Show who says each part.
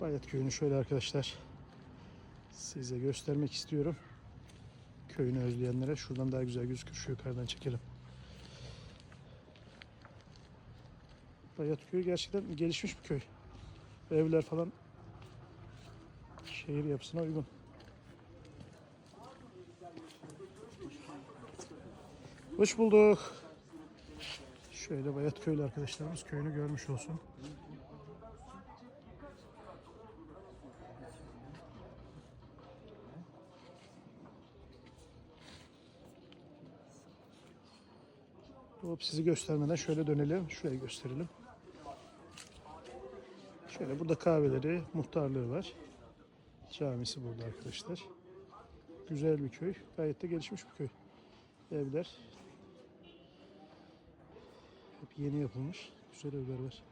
Speaker 1: Bayat köyünü şöyle arkadaşlar size göstermek istiyorum. Köyünü özleyenlere şuradan daha güzel gözükür. Şu yukarıdan çekelim. Bayat köyü gerçekten gelişmiş bir köy. Evler falan şehir yapısına uygun. Hoş bulduk. Şöyle Bayat köylü arkadaşlarımız köyünü görmüş olsun. Hop sizi göstermeden şöyle dönelim. Şurayı gösterelim. Şöyle burada kahveleri, muhtarlığı var. Camisi burada arkadaşlar. Güzel bir köy. Gayet de gelişmiş bir köy. Evler hep yeni yapılmış. Güzel evler var.